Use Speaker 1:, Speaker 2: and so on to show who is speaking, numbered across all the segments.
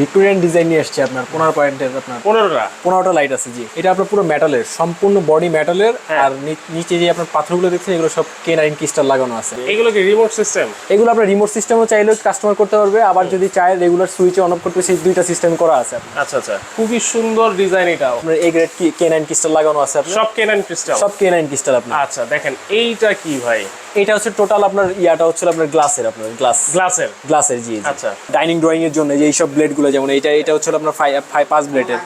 Speaker 1: Victorian design নিয়ে এসছে আপনার পনেরো পয়েন্টের আপনার।
Speaker 2: পনেরোটা?
Speaker 1: পনেরোটা লাইট আছে জি। এটা আপনার পুরো মেটালের সম্পূর্ণ বডি মেটালের
Speaker 2: হ্যাঁ।
Speaker 1: আর নিচে যে আপনার পাথরগুলো দেখছেন এগুলো সব কে নাইন ক্রিস্টাল লাগানো আছে।
Speaker 2: এগুলো কি রিমোট সিস্টেম
Speaker 1: এগুলো আপনার রিমোট সিস্টেমও চাইলেও কাস্টমার করতে পারবে আবার যদি চায় রেগুলার সুইচে অন অফ করতে সেই দুইটা সিস্টেম করা আছে
Speaker 2: আচ্ছা আচ্ছা। খুবই সুন্দর ডিজাইন এটাও।
Speaker 1: আপনার এই গ্রেড কে নাইন ক্রিস্টাল লাগানো আছে আপনার?
Speaker 2: সব কেনান ক্রিস্টাল
Speaker 1: সব কে নাইন ক্রিস্টাল আপনার।
Speaker 2: আচ্ছা দেখেন এইটা কি ভাই?
Speaker 1: এটা হচ্ছে টোটাল আপনার ইয়াটা হচ্ছে আপনার গ্লাসের আপনার গ্লাস
Speaker 2: গ্লাসের
Speaker 1: গ্লাসের জি।
Speaker 2: আচ্ছা।
Speaker 1: ডাইনিং ড্রয়িং এর জন্য যে এইসব ব্লেডগুলো যেমন এটা এটা হচ্ছে আপনার ফাইভ পাঁচ ব্লেডের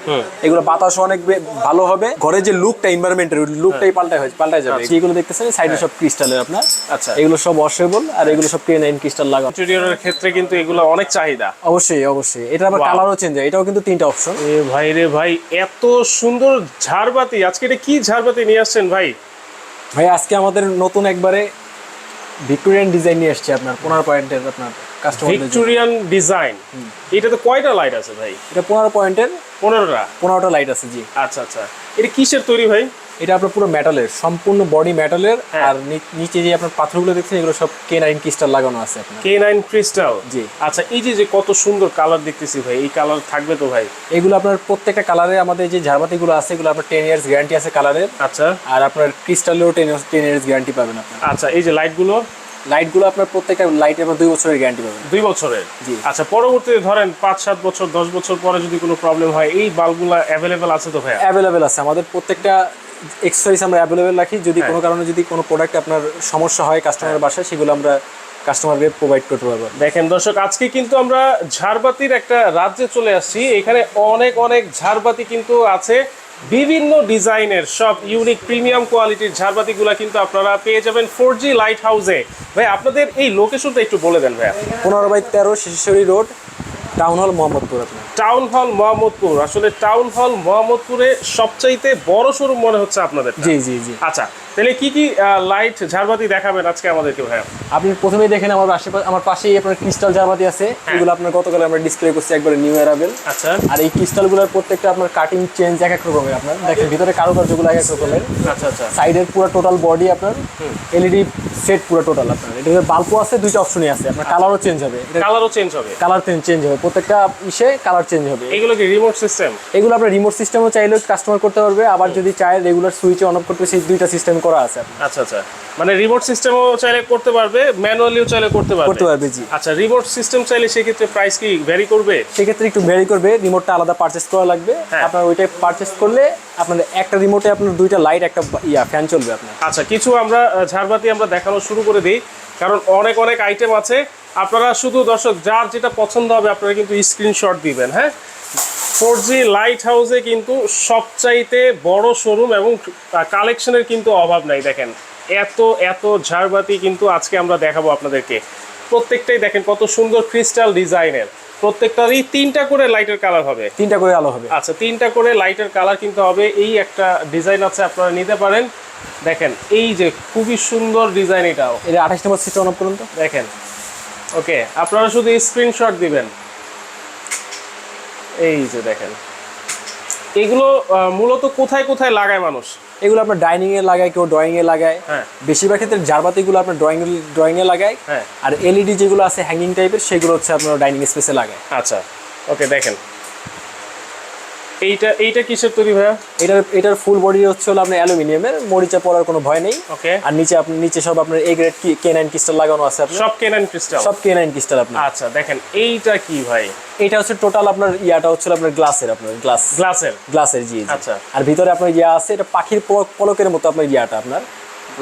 Speaker 1: এগুলো বাতাস অনেক ভালো হবে। ঘরের যে লুকটা এনভায়রনমেন্টের লুকটাই পাল্টায় হয়েছে পাল্টায় যাবে। যেগুলো দেখতেছেন সাইডে সব ক্রিস্টালের আপনার।
Speaker 2: আচ্ছা।
Speaker 1: এগুলো সব ওয়াশেবল আর এগুলো সব কে নাইন ক্রিস্টাল লাগানো।
Speaker 2: ইন্টেরিয়রের ক্ষেত্রে কিন্তু এগুলো অনেক চাহিদা।
Speaker 1: অবশ্যই অবশ্যই। এটা আবার কালারও চেঞ্জ হয়। এটাও কিন্তু তিনটা অপশন
Speaker 2: এ ভাই রে ভাই এত সুন্দর ঝাড়বাতি। আজকে এটা কি ঝাড়বাতি নিয়ে আসছেন ভাই?
Speaker 1: ভাই আজকে আমাদের নতুন একবারে ভিক্টোরিয়ান ডিজাইন নিয়ে এসছে আপনার পনেরো পয়েন্টের আপনার।
Speaker 2: ভিক্টোরিয়ান ডিজাইন এটাতে কয়টা লাইট আছে ভাই?
Speaker 1: এটা পনেরো পয়েন্টের
Speaker 2: পনেরোটা?
Speaker 1: পনেরোটা লাইট আছে জি।
Speaker 2: আচ্ছা আচ্ছা। এটা কিসের তৈরি ভাই?
Speaker 1: এটা আপনার পুরো মেটালের সম্পূর্ণ বডি মেটালের
Speaker 2: হ্যাঁ।
Speaker 1: আর নিচে যে আপনার পাথরগুলো দেখছেন এগুলো সব কে নাইন ক্রিস্টাল লাগানো আছে আপনার।
Speaker 2: কে নাইন ক্রিস্টাল
Speaker 1: জি।
Speaker 2: আচ্ছা এই যে যে কত সুন্দর কালার দেখতেছি ভাই এই কালার থাকবে তো ভাই?
Speaker 1: এগুলো আপনার প্রত্যেকটা কালারে আমাদের যে ঝাড়বাতিগুলো আছে এগুলো আপনার টেন ইয়ার্স গ্যারান্টি আছে কালারের
Speaker 2: আচ্ছা।
Speaker 1: আর আপনার ক্রিস্টালেও টেন টেন ইয়ার্স গ্যারান্টি পাবেন আপনার।
Speaker 2: আচ্ছা এই যে লাইটগুলো
Speaker 1: লাইটগুলো আপনার প্রত্যেকটা লাইট আপনার দুই বছরের গ্যারান্টি পাবেন।
Speaker 2: দুই বছরের?
Speaker 1: জি।
Speaker 2: আচ্ছা পরবর্তীতে ধরেন পাঁচ সাত বছর দশ বছর পরে যদি কোনো প্রবলেম হয় এই বাল্বগুলো অ্যাভেলেবেল আছে তো ভাই
Speaker 1: অ্যাভেলেবেল আছে। আমাদের প্রত্যেকটা এক্সেসরিজ আমরা অ্যাভেলেবেল রাখি। যদি
Speaker 2: হ্যাঁ।
Speaker 1: কোনো কারণে যদি কোনো প্রোডাক্ট আপনার সমস্যা হয় কাস্টমারের বাসায় সেগুলো আমরা কাস্টমারকে প্রোভাইড করতে পারব।
Speaker 2: দেখেন দর্শক আজকে কিন্তু আমরা ঝাড়বাতির একটা রাজ্যে চলে আসছি। এখানে অনেক অনেক ঝাড়বাতি কিন্তু আছে। বিভিন্ন ডিজাইনের সব ইউনিক প্রিমিয়াম কোয়ালিটির ঝাড়বাতিগুলো কিন্তু আপনারা পেয়ে যাবেন ফোর জি লাইট হাউসে ভাই আপনাদের এই লোকেশনটা একটু বলে দেন ভাইয়া।
Speaker 1: পনেরো বাই তেরো শিশুশ্বরী road town hall Mohammadpur
Speaker 2: town hall Mohammadpur. আসলে টাউন হল মোহাম্মদপুরে সবচাইতে বড় শোরুম মনে হচ্ছে আপনাদের।
Speaker 1: জি জি জি।
Speaker 2: আচ্ছা তাহলে কি কি লাইট ঝাড়বাতি দেখাবেন আজকে আমাদেরকে ভাইয়া?
Speaker 1: আপনি প্রথমেই দেখেন আমার আশেপাশে আমার পাশেই আপনার ক্রিস্টাল ঝাড়বাতি আছে। এগুলো আপনার গতকালে আমরা ডিসপ্লে করছি একবারে নিউ অ্যারাবেল
Speaker 2: আচ্ছা।
Speaker 1: আর এই ক্রিস্টালগুলোর প্রত্যেকটা আপনার কাটিং চেঞ্জ এক এক রকমের আপনার। দেখেন ভিতরে কারুকার্যগুলো এক এক রকমের।
Speaker 2: আচ্ছা আচ্ছা।
Speaker 1: সাইডের পুরো টোটাল বডি আপনার এলইডি সেট পুরো টোটাল আপনার। এটাতে বাল্বও আছে দুইটা অপশনই আছে। আপনার কালারও চেঞ্জ হবে।
Speaker 2: কালারও চেঞ্জ হবে।
Speaker 1: কালার চেঞ্জ হবে। প্রত্যেকটা ইসে কালার চেঞ্জ হবে।
Speaker 2: এগুলো কি রিমোট সিস্টেম
Speaker 1: এগুলো আপনার রিমোট সিস্টেমও চাইলেও কাস্টমার করতে পারবে। আবার যদি চায় রেগুলার সুইচে অন অফ করতে সেই দুইটা সিস্টেম করা আছে।
Speaker 2: আচ্ছা আচ্ছা। মানে রিমোট সিস্টেমও চাইলে করতে পারবে ম্যানুয়ালিও চাইলে করতে পারবে।
Speaker 1: করতে পারবে জি।
Speaker 2: আচ্ছা রিমোট সিস্টেম চাইলে সেক্ষেত্রে প্রাইস কি ভ্যারি করবে?
Speaker 1: সেক্ষেত্রে একটু ভ্যারি করবে রিমোটটা আলাদা পারচেস করা লাগবে।
Speaker 2: হ্যাঁ।
Speaker 1: আপনার ওইটা পারচেস করলে আপনার একটা রিমোটে আপনার দুইটা লাইট একটা ইয়া ফ্যান চলবে আপনার।
Speaker 2: আচ্ছা কিছু আমরা ঝাড়বাতি আমরা দেখানো শুরু করে দিই। কারণ অনেক অনেক আইটেম আছে। আপনারা শুধু দর্শক যার যেটা পছন্দ হবে আপনারা কিন্তু স্ক্রিনশট দিবেন হ্যাঁ? ফোর জি লাইট হাউসে কিন্তু সবচাইতে বড় শোরুম এবং কালেকশনের কিন্তু অভাব নাই। দেখেন এত এত ঝাড়বাতি কিন্তু আজকে আমরা দেখাবো আপনাদেরকে। প্রত্যেকটাই দেখেন কত সুন্দর ক্রিস্টাল ডিজাইনের প্রত্যেকটারই তিনটা করে লাইটের কালার হবে।
Speaker 1: তিনটা করে আলো হবে।
Speaker 2: আচ্ছা তিনটা করে লাইটের কালার কিন্তু হবে। এই একটা ডিজাইন আছে আপনারা নিতে পারেন। দেখেন এই যে খুবই সুন্দর ডিজাইন এটাও।
Speaker 1: এটা আঠাশ নম্বর সিটটা অন করুন তো।
Speaker 2: দেখেন ওকে আপনারা শুধু স্ক্রিনশট দিবেন। এই যে দেখেন। এগুলো মূলত কোথায় কোথায় লাগায় মানুষ?
Speaker 1: এগুলো আপনার ডাইনিং এ লাগায় কেউ ড্রয়িং এ লাগায়।
Speaker 2: হ্যাঁ।
Speaker 1: বেশিরভাগ ক্ষেত্রে জারবাতি গুলো আপনার ড্রয়িং ড্রয়িং এ লাগায়।
Speaker 2: হ্যাঁ।
Speaker 1: আর এলইডি যেগুলো আছে হ্যাঙ্গিং টাইপের সেগুলো হচ্ছে আপনার ডাইনিং স্পেসে লাগায়।
Speaker 2: আচ্ছা। ওকে দেখেন। এইটা এইটা কিসের তৈরি ভাইয়া?
Speaker 1: এটার এটার ফুল বডি হচ্ছে হলো আপনার অ্যালুমিনিয়ামের মরিচা পড়ার কোনো ভয় নেই।
Speaker 2: ওকে।
Speaker 1: আর নিচে আপনি নিচে সব আপনার A grade K nine crystal লাগানো আছে আপনার।
Speaker 2: সব কেনান ক্রিস্টাল
Speaker 1: সব কে নাইন ক্রিস্টাল আপনার।
Speaker 2: আচ্ছা দেখেন এইটা কি ভাই?
Speaker 1: এটা হচ্ছে টোটাল আপনার ইয়াটা হচ্ছে আপনার গ্লাসের আপনার গ্লাস
Speaker 2: গ্লাসের
Speaker 1: গ্লাসের জি।
Speaker 2: আচ্ছা।
Speaker 1: আর ভিতরে আপনার ইয়া আছে এটা পাখির পলকের মতো আপনার ইয়াটা আপনার।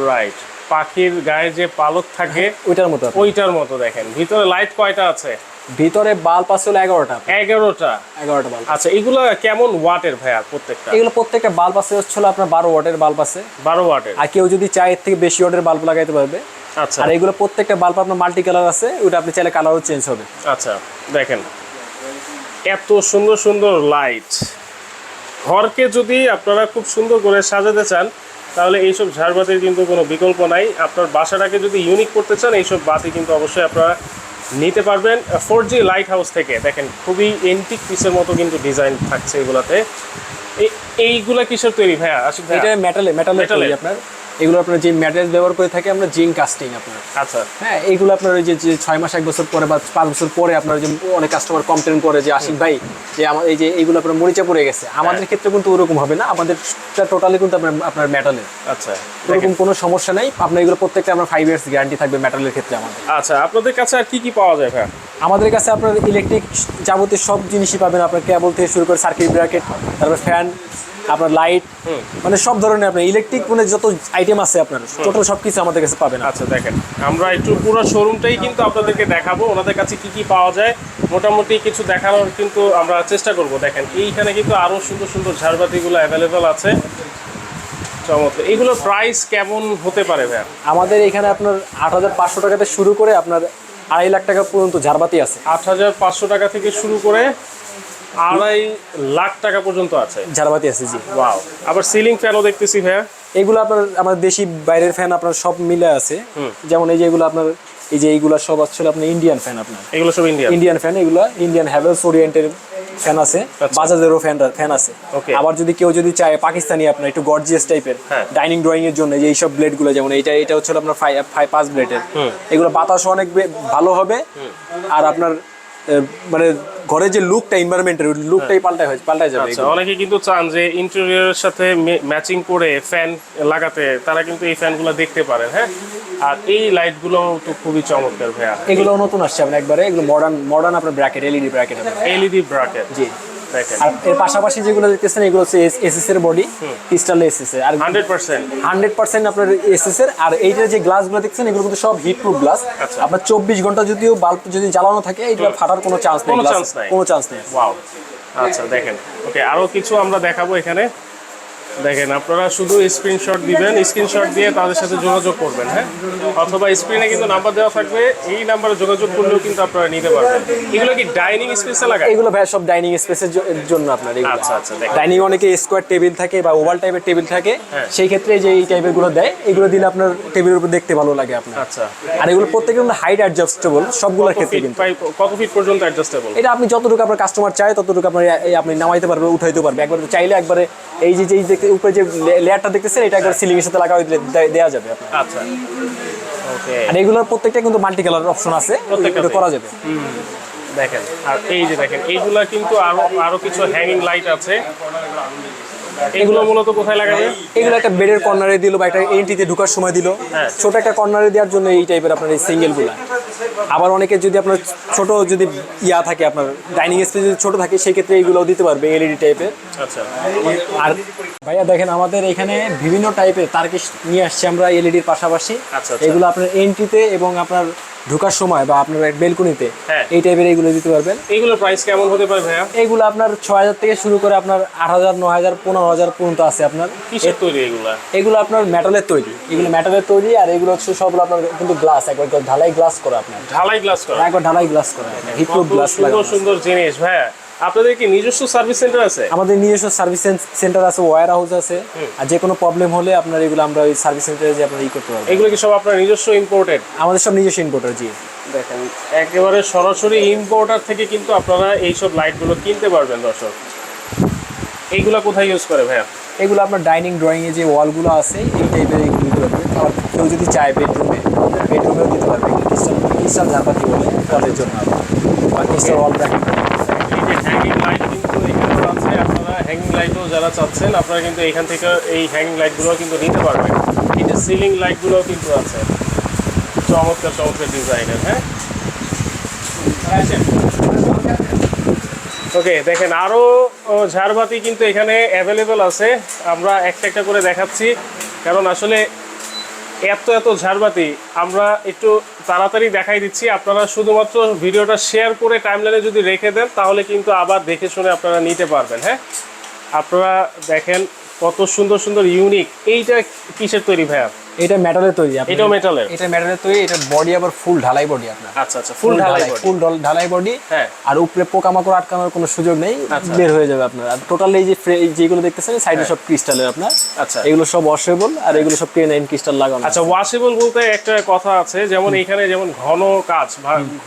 Speaker 2: রাইট পাখির গায়ে যে পালক থাকে
Speaker 1: ওইটার মতো
Speaker 2: ওইটার মতো দেখেন। ভিতরে লাইট কয়টা আছে?
Speaker 1: ভিতরে বাল্ব আছে এগারোটা।
Speaker 2: এগারোটা।
Speaker 1: এগারোটা বাল্ব
Speaker 2: আচ্ছা এগুলো কেমন ওয়াটের ভাইয়া প্রত্যেকটা?
Speaker 1: এগুলো প্রত্যেকটা বাল্ব আছে হচ্ছে হলো আপনার বারো ওয়াটের বাল্ব আছে।
Speaker 2: বারো ওয়াটের?
Speaker 1: আর কেউ যদি চায় এর থেকে বেশি ওয়াটের বাল্ব লাগাইতে পারবে।
Speaker 2: আচ্ছা।
Speaker 1: আর এগুলো প্রত্যেকটা বাল্ব আপনার মাল্টি কালার আছে ওটা আপনি চাইলে কালারও চেঞ্জ হবে।
Speaker 2: আচ্ছা দেখেন। এত সুন্দর সুন্দর লাইট ঘরকে যদি আপনারা খুব সুন্দর করে সাজাতে চান তাহলে এইসব ঝাড়বাতির কিন্তু কোনো বিকল্প নাই। আপনার বাসাটাকে যদি ইউনিক করতে চান এইসব বাতি কিন্তু অবশ্যই আপনারা নিতে পারবেন। ফোর জি লাইট হাউস থেকে। দেখেন খুবই এন্টিক পিসের মতো কিন্তু ডিজাইন থাকছে এগুলাতে। এই- এইগুলা কিসের তৈরি ভাইয়া? আসলে
Speaker 1: এটা মেটালে মেটালে আপনার। এগুলো আপনার যে ম্যাটেরিয়াল ব্যবহার করে থাকে আমরা জিঙ্ক কাস্টিং আপনার।
Speaker 2: আচ্ছা।
Speaker 1: হ্যাঁ এইগুলো আপনার ওই যে ছয় মাস এক বছর পরে বা পাঁচ বছর পরে আপনার যে অনেক কাস্টমার কমপ্লেন করে যে আশিক ভাই যে আমার এই যে এইগুলো আপনার মরিচা পড়ে গেছে। আমাদের ক্ষেত্রে কিন্তু ওরকম হবে না। আমাদের টোটালি কিন্তু আপনার আপনার মেটালের
Speaker 2: আচ্ছা।
Speaker 1: এরকম কোনো সমস্যা নাই। আপনার এগুলো প্রত্যেকটা আপনার ফাইভ ইয়ার্স গ্যারান্টি থাকবে মেটালের ক্ষেত্রে আমাদের।
Speaker 2: আচ্ছা আপনাদের কাছে আর কি কি পাওয়া যায় ভাই
Speaker 1: আমাদের কাছে আপনার ইলেকট্রিক যাবতীয় সব জিনিসই পাবেন। আপনার কেবল থেকে শুরু করে সার্কিট ব্র্যাকেট তারপর ফ্যান আপনার লাইট মানে সব ধরনের আপনার ইলেকট্রিক মানে যত আইটেম আছে আপনার টোটাল সব কিছু আমাদের কাছে পাবেন
Speaker 2: আচ্ছা দেখেন আমরা একটু পুরো শোরুমটাই কিন্তু আপনাদেরকে দেখাবো ওনাদের কাছে কি কি পাওয়া যায় মোটামুটি কিছু দেখানোর কিন্তু আমরা চেষ্টা করব। দেখেন এইখানে কিন্তু আরও সুন্দর সুন্দর ঝাড়বাতিগুলো অ্যাভেলেবেল আছে। চমৎকার। এগুলোর প্রাইস কেমন হতে পারে ভাইয়া?
Speaker 1: আমাদের এখানে আপনার আট হাজার পাঁচশো টাকাতে শুরু করে আপনার আড়াই লাখ টাকা পর্যন্ত ঝাড়বাতি আছে।
Speaker 2: আট হাজার পাঁচশো টাকা থেকে শুরু করে আড়াই লাখ টাকা পর্যন্ত আছে।
Speaker 1: ঝাড়বাতি আছে জি।
Speaker 2: ওয়াও আবার সিলিং ফ্যানও দেখতেছি ভাইয়া।
Speaker 1: এগুলো আপনার আমাদের দেশি বাইরের ফ্যান আপনার সব মিলে আছে। যেমন এই যে এগুলো আপনার এই যে এইগুলো সব আসলে আপনার ইন্ডিয়ান ফ্যান আপনার।
Speaker 2: এগুলো সব ইন্ডিয়ান
Speaker 1: ইন্ডিয়ান ফ্যান এগুলো ইন্ডিয়ান হ্যাভেলস ওরিয়েন্টের ফ্যান আছে বাজাজেরও ফ্যান ফ্যান আছে. আবার যদি কেউ যদি চায় পাকিস্তানি আপনার একটু গর্জিয়াস টাইপের। ডাইনিং ড্রয়িং এর জন্য যে এইসব ব্লেডগুলো যেমন এটা এটা হচ্ছে আপনার ফাইভ ফাইভ পাঁচ ব্লেডের এগুলো বাতাস অনেক ভালো হবে। আর আপনার মানে ঘরের যে লুকটা এনভায়রনমেন্টের লুকটাই পাল্টা হয়েছে পাল্টা যাবে
Speaker 2: আচ্ছা অনেকে কিন্তু চান যে ইন্টেরিয়রের সাথে ম্যাচিং করে ফ্যান লাগাতে তারা কিন্তু এই ফ্যানগুলো দেখতে পারেন হ্যাঁ? আর এই লাইটগুলো তো খুবই চমৎকার ভাইয়া।
Speaker 1: এগুলো নতুন আসছে আপনার একবারে এগুলো মডার্ন মডার্ন আপনার bracket LED bracket
Speaker 2: LED bracket
Speaker 1: জি। আর এর পাশাপাশি যেগুলো দেখতেছেন এগুলো হচ্ছে এসএস এর বডি ক্রিস্টাল এসএস এর। আর
Speaker 2: হান্ড্রেড পার্সেন্ট।
Speaker 1: হান্ড্রেড পার্সেন্ট আপনার এসএস এর। আর এইটার যে গ্লাসগুলো দেখছেন এগুলো কিন্তু সব হিট প্রুফ গ্লাস। আপনার চব্বিশ ঘণ্টা যদিও বাল্ব যদি জ্বালানো থাকে এটা ফাটার কোনো চান্স নেই
Speaker 2: কোনো চান্স নেই।
Speaker 1: কোনো চান্স নেই।
Speaker 2: ওয়াও আচ্ছা দেখেন। ওকে আরও কিছু আমরা দেখাবো এখানে। দেখেন আপনারা শুধু স্ক্রিনশট দিবেন স্ক্রিনশট দিয়ে তাদের সাথে যোগাযোগ করবেন হ্যাঁ? অথবা স্ক্রিনে কিন্তু নাম্বার দেওয়া থাকবে এই নাম্বারে যোগাযোগ করলেও কিন্তু আপনারা নিতে পারবেন। এগুলো কি ডাইনিং স্পেসে লাগায়?
Speaker 1: এগুলো ভাই সব ডাইনিং স্পেসের জন্য আপনার এগুলো।
Speaker 2: আচ্ছা আচ্ছা দেখেন।
Speaker 1: ডাইনিং অনেকে স্কোয়ার টেবিল থাকে বা ওভাল টাইপের টেবিল থাকে
Speaker 2: হ্যাঁ।
Speaker 1: সেই ক্ষেত্রে যে এই টাইপেরগুলো দেয় এগুলো দিলে আপনার টেবিলের উপর দেখতে ভালো লাগে আপনার।
Speaker 2: আচ্ছা।
Speaker 1: আর এগুলো প্রত্যেকে কিন্তু হাইট অ্যাডজাস্টেবল সবগুলোর ক্ষেত্রে কিন্তু।
Speaker 2: কত ফিট পর্যন্ত অ্যাডজাস্টেবল
Speaker 1: এটা আপনি যতটুকু আপনার কাস্টমার চায় ততটুকু আপনার আপনি নামাইতে পারবে উঠাইতে পারবে। একবার চাইলে একবারে এই যে যে দেখতে উপরে যে লেয়ারটা দেখতেছেন এটা একবার সিলিং এর সাথে লাগাই দিলে দেয়া যাবে
Speaker 2: আচ্ছা। ওকে
Speaker 1: আর এগুলোর প্রত্যেকটা কিন্তু মাল্টি কালার অপশন আছে
Speaker 2: প্রত্যেকটাতে।
Speaker 1: এটা করা যাবে।
Speaker 2: দেখেন আর এই যে দেখেন এইগুলা কিন্তু আরও আরও কিছু হ্যাঙ্গিং লাইট আছে। এগুলো মূলত কোথায় লাগাবে?
Speaker 1: এগুলো একটা বেডের কর্নারে দিল বা একটা এন্ট্রিতে ঢোকার সময় দিল।
Speaker 2: হ্যাঁ।
Speaker 1: ছোট একটা কর্নারে দেওয়ার জন্য এই টাইপের আপনার এই সিঙ্গেলগুলা। আবার অনেকে যদি আপনার ছোট যদি ইয়া থাকে আপনার ডাইনিং স্পেস যদি ছোট থাকে সেই ক্ষেত্রে এইগুলো দিতে পারবে এলইডি টাইপের
Speaker 2: আচ্ছা।
Speaker 1: আর ভাইয়া দেখেন আমাদের এখানে বিভিন্ন টাইপের তারকেশ নিয়ে আসছি আমরা এলইডির পাশাপাশি।
Speaker 2: আচ্ছা, আচ্ছা।
Speaker 1: এগুলো আপনার এন্ট্রিতে এবং আপনার ঢোকার সময় বা আপনার বেলকুনিতে
Speaker 2: হ্যাঁ।
Speaker 1: এই টাইপের এগুলো দিতে পারবেন।
Speaker 2: এইগুলোর প্রাইস কেমন হতে পারে ভাইয়া?
Speaker 1: এগুলো আপনার ছয় হাজার থেকে শুরু করে আপনার আট হাজার ন হাজার পনেরো হাজার পর্যন্ত আছে আপনার।
Speaker 2: কিসের তৈরি এগুলা?
Speaker 1: এগুলো আপনার মেটালের তৈরি। এগুলো মেটালের তৈরি আর এগুলো হচ্ছে সবগুলো আপনার কিন্তু গ্লাস একবার ঢালাই গ্লাস করা আপনার।
Speaker 2: ঢালাই গ্লাস করা।
Speaker 1: একবার ঢালাই গ্লাস করা। হিটপ্রুফ গ্লাস
Speaker 2: সুন্দর সুন্দর জিনিস ভাইয়া। আপনাদের কি নিজস্ব সার্ভিস সেন্টার আছে?
Speaker 1: আমাদের নিজস্ব সার্ভিস সেন্টার আছে ওয়ার হাউস আছে আর যে কোনো প্রবলেম হলে আপনার এগুলো আমরা ওই সার্ভিস সেন্টারে যে আপনার ই করতে পারব।
Speaker 2: এগুলো কি সব আপনার নিজস্ব ইম্পোর্টেড
Speaker 1: আমাদের সব নিজস্ব ইম্পোর্টার জি।
Speaker 2: দেখেন। একেবারে সরাসরি ইম্পোর্টার থেকে কিন্তু আপনারা এইসব লাইটগুলো কিনতে পারবেন দর্শক। এইগুলা কোথায় ইউজ করে ভাইয়া?
Speaker 1: এগুলো আপনার ডাইনিং ড্রয়িং এ যে ওয়ালগুলো আছে এই টাইপের এইগুলো আবার কেউ যদি চায় বেডরুমে বেডরুমেও দিতে পারবে। ক্রিস্টাল ঝাড়বাতি বলে ওয়ালের জন্য
Speaker 2: কিন্তু এখানেও আছে, আপনারা হ্যাঙ্গিং লাইটও যারা চাচ্ছেন, আপনারা কিন্তু এখান থেকে এই হ্যাঙ্গিং লাইটগুলো কিন্তু নিতে পারবেন। যে সিলিং লাইটগুলোও কিন্তু আছে। চমৎকার চমৎকার ডিজাইনের হ্যাঁ? ওকে দেখেন আরও ঝাড়বাতি কিন্তু এখানে অ্যাভেলেবেল আছে। আমরা একটা একটা করে দেখাচ্ছি। কারণ আসলে এত এত ঝাড়বাতি। আমরা একটু তাড়াতাড়ি দেখাই দিচ্ছি। আপনারা শুধুমাত্র ভিডিওটা শেয়ার করে টাইমলাইনে যদি রেখে দেন, তাহলে কিন্তু আবার দেখে শুনে আপনারা নিতে পারবেন হ্যাঁ? আপনারা দেখেন কত সুন্দর সুন্দর ইউনিক এইটা কিসের তৈরি ভাইয়া?
Speaker 1: এটা মেটালের তৈরি
Speaker 2: এটাও মেটালের
Speaker 1: এটা মেটালের তৈরি এটা বডি আবার ফুল ঢালাই বডি আপনার।
Speaker 2: আচ্ছা আচ্ছা ফুল ঢালাই।
Speaker 1: ফুল ঢালাই বডি
Speaker 2: হ্যাঁ।
Speaker 1: আর উপরে পোকামাকড় আটকানোর কোনো সুযোগ নেই
Speaker 2: আচ্ছা।
Speaker 1: বের হয়ে যাবে আপনার। আর টোটাল এই যে যেগুলো দেখতেছেন সাইডে সব ক্রিস্টালের আপনার।
Speaker 2: আচ্ছা।
Speaker 1: এগুলো সব ওয়াশেবল আর এগুলো সব কে নাইন ক্রিস্টাল লাগানো
Speaker 2: আচ্ছা ওয়াশেবল বলতে একটা কথা আছে যেমন এখানে যেমন ঘন কাজ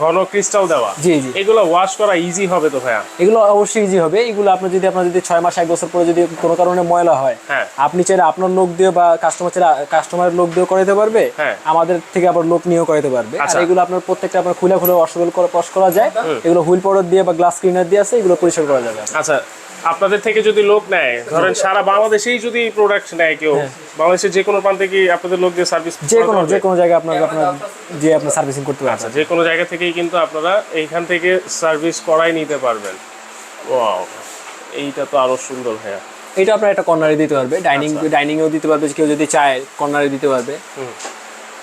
Speaker 2: ঘন ক্রিস্টাল দেওয়া
Speaker 1: জি জি।
Speaker 2: এগুলো ওয়াশ করা ইজি হবে তো ভাইয়া?
Speaker 1: এগুলো অবশ্যই ইজি হবে। এগুলো আপনার যদি আপনার যদি ছয় মাস এক বছর পরে যদি কোনো কারণে ময়লা হয়
Speaker 2: হ্যাঁ।
Speaker 1: আপনি চাইলে আপনার লোক দিয়ে বা কাস্টমার চাইলে কাস্টমারের লোক দিয়েও করাতে পারবে।
Speaker 2: হ্যাঁ।
Speaker 1: আমাদের থেকে আবার লোক নিয়েও করাতে পারবে। আর
Speaker 2: আচ্ছা।
Speaker 1: এগুলো আপনার প্রত্যেকটা আপনার খুলে খুলে ওয়াশেবল করে ওয়াশ করা যায়। এগুলো হুইল পাউডার দিয়ে বা গ্লাস ক্লিনার দিয়ে আছে এগুলো পরিষ্কার করা যাবে।
Speaker 2: আচ্ছা আপনাদের থেকে যদি লোক নেয় ধরেন সারা বাংলাদেশেই যদি প্রোডাক্ট নেয় কেউ বাংলাদেশের যে কোনো প্রান্তে কি আপনাদের লোক দিয়ে সার্ভিস
Speaker 1: যে কোনো যে কোনো জায়গায় আপনার আপনার যে আপনার সার্ভিসিং করতে
Speaker 2: আচ্ছা যে কোনো জায়গা থেকেই কিন্তু আপনারা এইখান থেকে সার্ভিস করাই নিতে পারবেন। ওয়াও এইটা তো আরও সুন্দর ভাইয়া।
Speaker 1: এটা আপনার একটা কর্নারে দিতে পারবে। ডাইনিং ডাইনিংয়েও দিতে পারবে কেউ যদি চায় কর্নারে দিতে পারবে।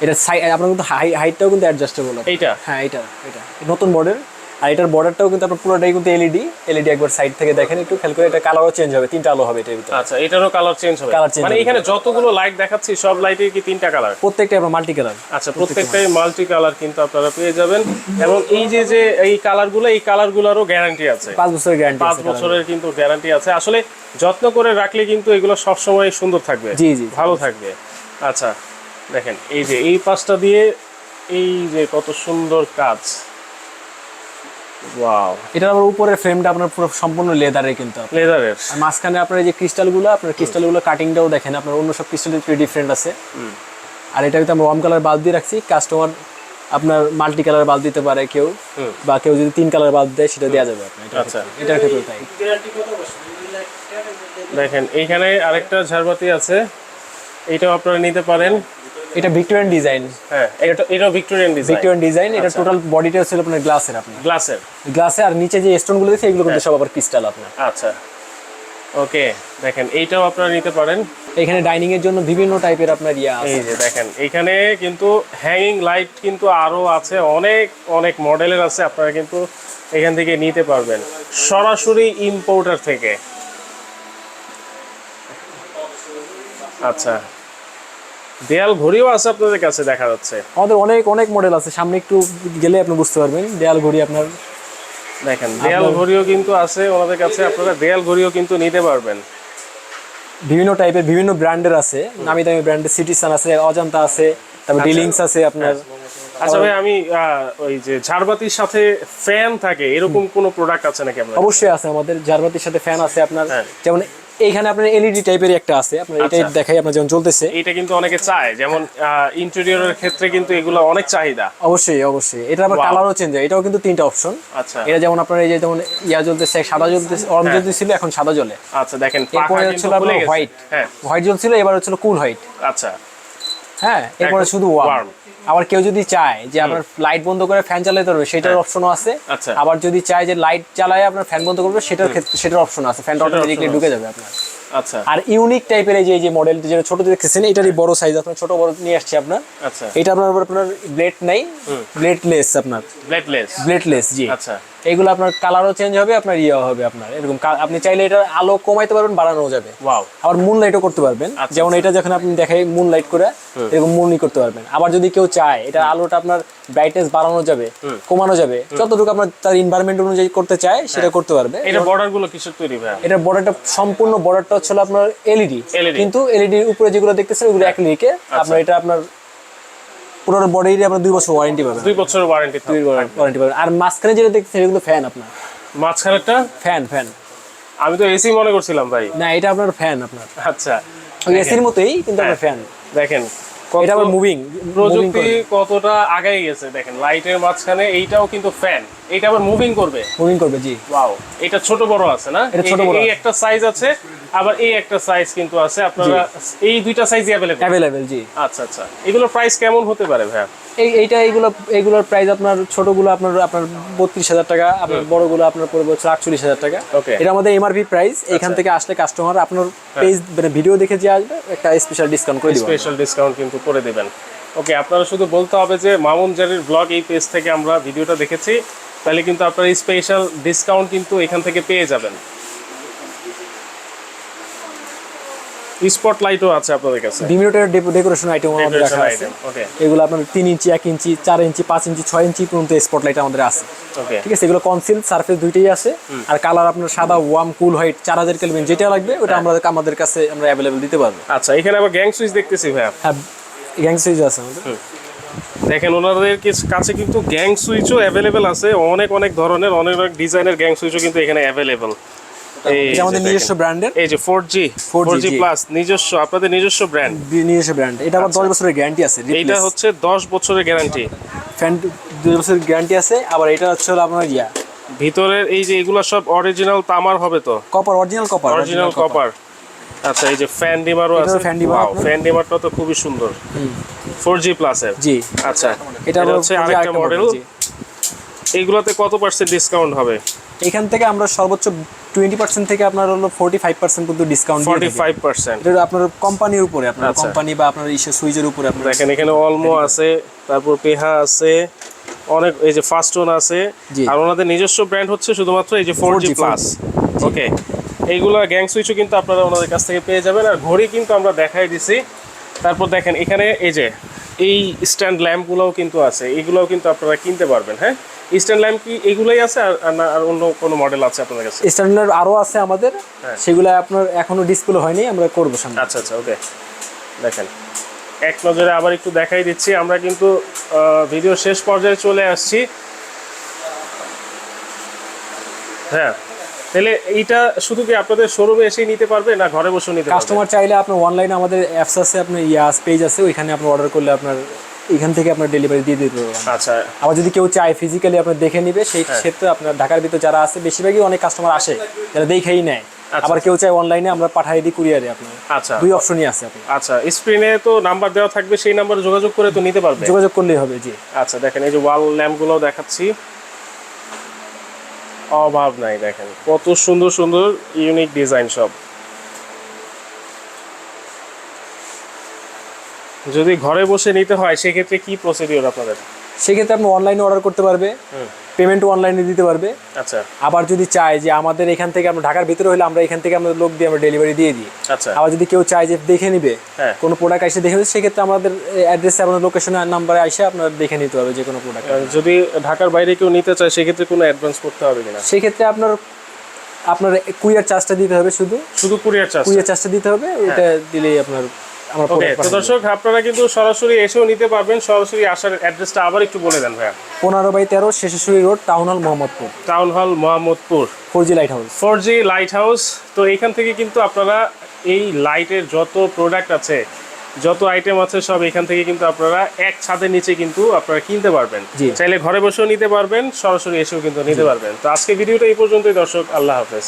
Speaker 1: এটা সাই আপনার কিন্তু হাইটটাও কিন্তু অ্যাডজাস্টেবল
Speaker 2: এইটা?
Speaker 1: হ্যাঁ এটা এটা নতুন মডেল আর এটার বর্ডারটাও কিন্তু আপনার পুরোটাই কিন্তু এলইডি এলইডি একবার সাইড থেকে দেখেন একটু খেয়াল করে এটা কালারও চেঞ্জ হবে তিনটা আলো হবে এটার ভিতরে।
Speaker 2: আচ্ছা এটারও কালার চেঞ্জ হবে।
Speaker 1: Colour change
Speaker 2: মানে এখানে যতগুলো লাইট দেখাচ্ছি সব লাইটের কি তিনটা কালার
Speaker 1: প্রত্যেকটা আপনার মাল্টি কালার
Speaker 2: আচ্ছা প্রত্যেকটাই মাল্টি কালার কিন্তু আপনারা পেয়ে যাবেন। এবং এই যে যে এই কালারগুলো এই কালারগুলোরও গ্যারান্টি আছে।
Speaker 1: পাঁচ বছরের গ্যারান্টি
Speaker 2: পাঁচ বছরের কিন্তু গ্যারান্টি আছে। আসলে যত্ন করে রাখলে কিন্তু এগুলো সবসময় সুন্দর থাকবে।
Speaker 1: জি, জি।
Speaker 2: ভালো থাকবে। আচ্ছা দেখেন এই যে এই পাশটা দিয়ে এই যে কত সুন্দর কাজ। ওয়াও
Speaker 1: এটার আবার উপরের ফ্রেমটা আপনার পুরো সম্পূর্ণ লেদারের কিন্তু
Speaker 2: লেদারের
Speaker 1: আর মাঝখানে আপনার এই যে ক্রিস্টালগুলো আপনার ক্রিস্টালগুলো কাটিংটাও দেখেন আপনার অন্য সব ক্রিস্টালের একটু ডিফারেন্ট আছে। আর এটা কিন্তু আমরা ওয়াম কালার বাল্ব দিয়ে রাখছি কাস্টমার আপনার মাল্টি কালার বাল্ব দিতে পারে কেউ বা কেউ যদি তিন কালার বাল্ব দেয় সেটা দেওয়া যাবে আপনার
Speaker 2: আচ্ছা।
Speaker 1: এটার ক্ষেত্রে তাই।
Speaker 2: দেখেন এইখানে আরেকটা ঝাড়বাতি আছে এইটাও আপনারা নিতে পারেন।
Speaker 1: এটা ভিক্টোরিয়ান ডিজাইন
Speaker 2: হ্যাঁ এটা এটা ভিক্টোরিয়ান ডিজাইন
Speaker 1: ভিক্টোরিয়ান ডিজাইন এটা। টোটাল বডিটা ছিল আপনার গ্লাসের আপনার।
Speaker 2: গ্লাসের
Speaker 1: গ্লাসে আর নিচে যে স্টোনগুলো দিয়েছে এগুলো কিন্তু সব আবার ক্রিস্টাল আপনার।
Speaker 2: আচ্ছা। ওকে দেখেন এইটাও আপনারা নিতে পারেন।
Speaker 1: এখানে ডাইনিং এর জন্য বিভিন্ন টাইপের আপনার ইয়া আছে।
Speaker 2: এই যে দেখেন এখানে কিন্তু হ্যাঙ্গিং লাইট কিন্তু আরও আছে অনেক অনেক মডেলের আছে আপনারা কিন্তু এখান থেকে নিতে পারবেন। সরাসরি ইম্পোর্টার থেকে। আচ্ছা। দেয়াল ঘড়িও আছে আপনাদের কাছে দেখা যাচ্ছে।
Speaker 1: আমাদের অনেক অনেক মডেল আছে। সামনে একটু গেলে আপনি বুঝতে পারবেন দেয়াল ঘড়ি আপনার
Speaker 2: দেখেন দেয়াল ঘড়িও কিন্তু আছে ওনাদের কাছে আপনারা দেয়াল ঘড়িও কিন্তু নিতে পারবেন।
Speaker 1: বিভিন্ন টাইপের বিভিন্ন ব্র্যান্ডের আছে নামি দামি ব্র্যান্ডের সিটিসান আছে অজন্তা আছে তারপর ডিলিংস আছে আপনার।
Speaker 2: আচ্ছা ভাই আমি ওই যে ঝাড়বাতির সাথে ফ্যান থাকে এরকম কোনো প্রোডাক্ট আছে নাকি আপনার
Speaker 1: অবশ্যই আছে আমাদের ঝাড়বাতির সাথে ফ্যান আছে আপনার।
Speaker 2: হ্যাঁ।
Speaker 1: যেমন এইখানে আপনার এলইডি টাইপের একটা আছে। আপনার এটাই
Speaker 2: আচ্ছা।
Speaker 1: দেখাই আপনার যেমন চলতেছে।
Speaker 2: এটা কিন্তু অনেকে চায় যেমন ইন্টেরিয়রের ক্ষেত্রে কিন্তু এগুলো অনেক চাহিদা।
Speaker 1: অবশ্যই অবশ্যই। এটা আবার কালারও চেঞ্জ হয়। এটাও কিন্তু তিনটা অপশন
Speaker 2: আচ্ছা।
Speaker 1: এটা যেমন আপনার এই যে যেমন ইয়া জ্বলতেছে সাদা জ্বলতেছে অরেঞ্জ
Speaker 2: হ্যাঁ।
Speaker 1: জ্বলতেছিল এখন সাদা জ্বলে।
Speaker 2: আচ্ছা দেখেন
Speaker 1: এরপরে
Speaker 2: কিন্তু
Speaker 1: হচ্ছিল আপনার হোয়াইট
Speaker 2: হ্যাঁ।
Speaker 1: হোয়াইট জ্বলছিল এবার হচ্ছিল কুল হোয়াইট
Speaker 2: আচ্ছা।
Speaker 1: হ্যাঁ এরপরে শুধু ওয়ার্ম আবার কেউ যদি চায় যে আপনার লাইট বন্ধ করে ফ্যান চালাতে পারবে সেটার অপশনও আছে।
Speaker 2: আচ্ছা।
Speaker 1: আবার যদি চায় যে লাইট চালায় আপনার ফ্যান বন্ধ করবে সেটার ক্ষেত্রে সেটার অপশন আছে।
Speaker 2: ফ্যান
Speaker 1: অটোমেটিকলি ঢুকে যাবে আপনার।
Speaker 2: আচ্ছা।
Speaker 1: আর ইউনিক টাইপের এই যে এই যে মডেল যেটা ছোট দেখতেছেন এটারই বড় সাইজ আপনার ছোট বড় নিয়ে আসছে আপনার।
Speaker 2: আচ্ছা।
Speaker 1: এটা আপনার আপনার ব্লেড নাই। ব্লেডলেস আপনার।
Speaker 2: ব্লেডলেস
Speaker 1: ব্লেডলেস জি।
Speaker 2: আচ্ছা।
Speaker 1: এইগুলো আপনার কালারও চেঞ্জ হবে আপনার ইয়ে হবে আপনার। এরকম আপনি চাইলে এটা আলো কমাইতে পারবেন বাড়ানো যাবে।
Speaker 2: ওয়াও
Speaker 1: আবার মুন লাইটও করতে পারবেন।
Speaker 2: আচ্ছা,
Speaker 1: যেমন এটা যখন আপনি দেখাই মুন লাইট করে এরকম মুনই করতে পারবেন। আবার যদি কেউ চায় এটা আলোটা আপনার ব্রাইটনেস বাড়ানো যাবে কমানো যাবে যতটুকু আপনার তার এনভায়রনমেন্ট অনুযায়ী করতে চায় সেটা
Speaker 2: হ্যাঁ।
Speaker 1: করতে পারবে।
Speaker 2: এটা বর্ডারগুলো কিসের তৈরি ভাই?
Speaker 1: এটা বর্ডারটা সম্পূর্ণ বর্ডারটা হচ্ছে আপনার এলইডি কিন্তু এলইডির উপরে যেগুলো দেখতেছেন ওগুলো অ্যাক্রিলিকে
Speaker 2: আচ্ছা।
Speaker 1: আপনার এটা আপনার পুরো বডির আপনার দুই বছর ওয়ারেন্টি পাবেন।
Speaker 2: দুই বছরের ওয়ারেন্টি
Speaker 1: দুই ওয়ারেন্টি পাবেন। আর মাঝখানে যেটা দেখছেন এগুলো ফ্যান আপনার।
Speaker 2: মাঝখানেরটা?
Speaker 1: ফ্যান ফ্যান
Speaker 2: আমি তো এসি মনে করছিলাম ভাই।
Speaker 1: না এটা আপনার ফ্যান আপনার।
Speaker 2: আচ্ছা।
Speaker 1: এসির মতোই কিন্তু আপনার ফ্যান
Speaker 2: দেখেন।
Speaker 1: এটা আবার মুভিং
Speaker 2: প্রযুক্তি কতটা আগাই গেছে দেখেন লাইটের মাঝখানে এইটাও কিন্তু ফ্যান এটা আবার মুভিং করবে?
Speaker 1: মুভিং করবে জি।
Speaker 2: ওয়াও এটা ছোট বড় আছে না?
Speaker 1: এটা ছোট বড়।
Speaker 2: এই একটা সাইজ আছে আবার এই একটা সাইজ কিন্তু আছে আপনারা এই দুইটা সাইজই অ্যাভেলেবল
Speaker 1: অ্যাভেলেবেল জি।
Speaker 2: আচ্ছা আচ্ছা এগুলোর প্রাইস কেমন হতে পারে ভাইয়া?
Speaker 1: এই এইটা এইগুলো এইগুলোর প্রাইস আপনার ছোটগুলো আপনার আপনার বত্রিশ হাজার টাকা আপনার বড়গুলো আপনার পড়বে হচ্ছে আটচল্লিশ হাজার টাকা. এটা আমাদের এমআরপি প্রাইস এখান থেকে আসলে কাস্টমার আপনার পেজ মানে ভিডিও দেখে যে আসবে একটা স্পেশাল ডিসকাউন্ট করে
Speaker 2: স্পেশাল ডিসকাউন্ট কিন্তু করে দেবেন। ওকে আপনারা শুধু বলতে হবে যে মামুন জারির ব্লগ এই পেজ থেকে আমরা ভিডিওটা দেখেছি তাহলে কিন্তু আপনারা স্পেশাল ডিসকাউন্ট কিন্তু এখান থেকে পেয়ে যাবেন। স্পট লাইটও আছে আপনাদের কাছে?
Speaker 1: ডেকোরেশন আইটেম আমাদের রাখা আছে।
Speaker 2: ওকে
Speaker 1: এগুলো আপনার তিন ইঞ্চি এক ইঞ্চি চার ইঞ্চি পাঁচ ইঞ্চি ছয় ইঞ্চি পর্যন্ত স্পটলাইট আমাদের আছে।
Speaker 2: ওকে
Speaker 1: ঠিক আছে? এগুলো কনসিল সারফেস দুইটাই আছে। আর কালার আপনার সাদা ওয়াম কুল হোয়াইট চার হাজার কেলভিন যেটা লাগবে ওটা আমাদের আমাদের কাছে আমরা অ্যাভেলেবেল দিতে পারব।
Speaker 2: আচ্ছা এখানে আবার গ্যাং সুইচ দেখতেছি ভাইয়া।
Speaker 1: হ্যাঁ গ্যাং সুইচ আছে আমাদের।
Speaker 2: দেখেন ওনাদের কাছে কিন্তু গ্যাং সুইচও অ্যাভেলেবেল আছে। অনেক অনেক ধরনের অনেক অনেক ডিজাইনের গ্যাং সুইচও কিন্তু এখানে অ্যাভেলেবেল
Speaker 1: এটা আমাদের নিজস্ব ব্র্যান্ডের?
Speaker 2: এই যে ফোর
Speaker 1: 4G
Speaker 2: প্লাস নিজস্ব আপনাদের নিজস্ব ব্র্যান্ড
Speaker 1: নিজস্ব ব্র্যান্ড এটা আবার দশ বছরের গ্যারান্টি আছে
Speaker 2: এইটা হচ্ছে দশ বছরের গ্যারান্টি
Speaker 1: ফ্যান দুই বছরের গ্যারান্টি আছে আবার এটা হচ্ছে আপনার ইয়া।
Speaker 2: ভিতরের এই যে এগুলো সব অরিজিনাল তামার হবে তো?
Speaker 1: Copper original copper
Speaker 2: original copper আচ্ছা এই যে ফ্যান ডিমারও আছে। ফ্যান ডিমারটা তো খুবই সুন্দর। জি প্লাসের
Speaker 1: জি।
Speaker 2: আচ্ছা
Speaker 1: এটা
Speaker 2: হচ্ছে আরেকটা
Speaker 1: আরেকটা
Speaker 2: মডেল
Speaker 1: model,
Speaker 2: এইগুলোতে কত পার্সেন্ট ডিসকাউন্ট হবে?
Speaker 1: এখান থেকে আমরা সর্বোচ্চ টোয়েন্টি পার্সেন্ট থেকে আপনার হলো ফোর্টি ফাইভ পার্সেন্ট কিন্তু ডিসকাউন্ট
Speaker 2: ফর্টি ফাইভ পার্সেন্ট
Speaker 1: এটা আপনার কোম্পানির উপরে আপনার
Speaker 2: আচ্ছা।
Speaker 1: কোম্পানি বা আপনার ইসে সুইচের উপরে আপনার
Speaker 2: দেখেন এখানে অলমো আছে তারপর পেহা আছে অনেক এই যে ফাস্টন আছে। আর ওনাদের নিজস্ব ব্র্যান্ড হচ্ছে শুধুমাত্র এই যে ফোর জি। প্লাস ওকে এইগুলো গ্যাং সুইচও কিন্তু আপনারা ওনাদের কাছ থেকে পেয়ে যাবেন। আর ঘড়ি কিন্তু আমরা দেখাই দিছি। তারপর দেখেন এখানে এই যে এই স্ট্যান্ড ল্যাম্পগুলোও কিন্তু আছে। এগুলোও কিন্তু আপনারা কিনতে পারবেন হ্যাঁ? স্ট্যান্ড ল্যাম্প কি এগুলোই আছে আর না আর অন্য কোনো মডেল আছে আপনাদের কাছে?
Speaker 1: স্ট্যান্ডার্ড আরও আছে আমাদের।
Speaker 2: হ্যাঁ।
Speaker 1: সেগুলো আপনার এখনও ডিসপ্লে হয়নি আমরা করব সামনে।
Speaker 2: আচ্ছা আচ্ছা ওকে দেখেন এক নজরে আবার একটু দেখাই দিচ্ছি। আমরা কিন্তু ভিডিও শেষ পর্যায়ে চলে আসছি। হ্যাঁ তাহলে এইটা শুধু কি আপনাদের শোরুমে এসেই নিতে পারবে না ঘরে বসেও নিতে
Speaker 1: কাস্টমার চাইলে আপনার অনলাইনে আমাদের অ্যাপস আছে আপনার ইয়াস পেজ আছে ওইখানে আপনি অর্ডার করলে আপনার এখান থেকে আপনার ডেলিভারি দিয়ে দিতে পারবেন।
Speaker 2: আচ্ছা।
Speaker 1: আবার যদি কেউ চায় ফিজিক্যালি আপনার দেখে নিবে সেই
Speaker 2: হ্যাঁ।
Speaker 1: ক্ষেত্রে আপনার ঢাকার ভিতরে যারা আছে বেশিরভাগই অনেক কাস্টমার আসে যারা দেখেই নেয়।
Speaker 2: আচ্ছা।
Speaker 1: আবার কেউ চায় অনলাইনে আমরা পাঠাই দিই কুরিয়ারে আপনার।
Speaker 2: আচ্ছা।
Speaker 1: দুই অপশনই আছে আপনার।
Speaker 2: আচ্ছা স্ক্রিনে তো নাম্বার দেওয়া থাকবে সেই নাম্বারে যোগাযোগ করে তো নিতে পারবে।
Speaker 1: যোগাযোগ করলেই হবে জি।
Speaker 2: আচ্ছা দেখেন এই যে ওয়াল ল্যাম্পগুলোও দেখাচ্ছি। অভাব নাই দেখেন কত সুন্দর সুন্দর ইউনিক ডিজাইন সব। যদি ঘরে বসে নিতে হয় সেক্ষেত্রে কি প্রসিডিওর আপনাদের?
Speaker 1: সেক্ষেত্রে আপনি অনলাইনে অর্ডার করতে পারবে পেমেন্টও অনলাইনে দিতে পারবে।
Speaker 2: আচ্ছা।
Speaker 1: আবার যদি চায় যে আমাদের এখান থেকে আমরা ঢাকার ভিতরে হলে আমরা এখান থেকে আমাদের লোক দিয়ে আমরা ডেলিভারি দিয়ে দিই।
Speaker 2: আচ্ছা।
Speaker 1: আবার যদি কেউ চায় যে দেখে নিবে
Speaker 2: হ্যাঁ।
Speaker 1: কোনো প্রোডাক্ট এসে দেখে নিবে সেক্ষেত্রে আমাদের অ্যাড্রেসে আপনার লোকেশন নাম্বারে এসে আপনার দেখে নিতে হবে যে কোনো প্রোডাক্ট
Speaker 2: আর যদি ঢাকার বাইরে কেউ নিতে চায় সেক্ষেত্রে কোনো অ্যাডভান্স করতে হবে কিনা?
Speaker 1: সেক্ষেত্রে আপনার আপনার কুরিয়ার চার্জটা দিতে হবে শুধু।
Speaker 2: শুধু কুরিয়ার চার্জ
Speaker 1: কুরিয়ার চার্জটা দিতে হবে ওইটা দিলেই আপনার আমরা
Speaker 2: ওকে
Speaker 1: product
Speaker 2: তো
Speaker 1: পাঠাবো।
Speaker 2: দর্শক আপনারা কিন্তু সরাসরি এসেও নিতে পারবেন। সরাসরি আসার অ্যাড্রেসটা আবার একটু বলে দেন ভাইয়া।
Speaker 1: পনেরো বাই তেরো শেষেশ্বরী road town hall Mohammadpur.
Speaker 2: Town hall Mohammadpur.
Speaker 1: Four G lighthouse
Speaker 2: four G lighthouse তো এখান থেকে কিন্তু আপনারা এই লাইটের যত প্রোডাক্ট আছে যত আইটেম আছে সব এখান থেকে কিন্তু আপনারা এক ছাদের নিচে কিন্তু আপনারা কিনতে পারবেন। চাইলে ঘরে বসেও নিতে পারবেন সরাসরি এসেও কিন্তু নিতে পারবেন। তো আজকে ভিডিওটা এই পর্যন্তই দর্শক। আল্লাহ হাফেজ।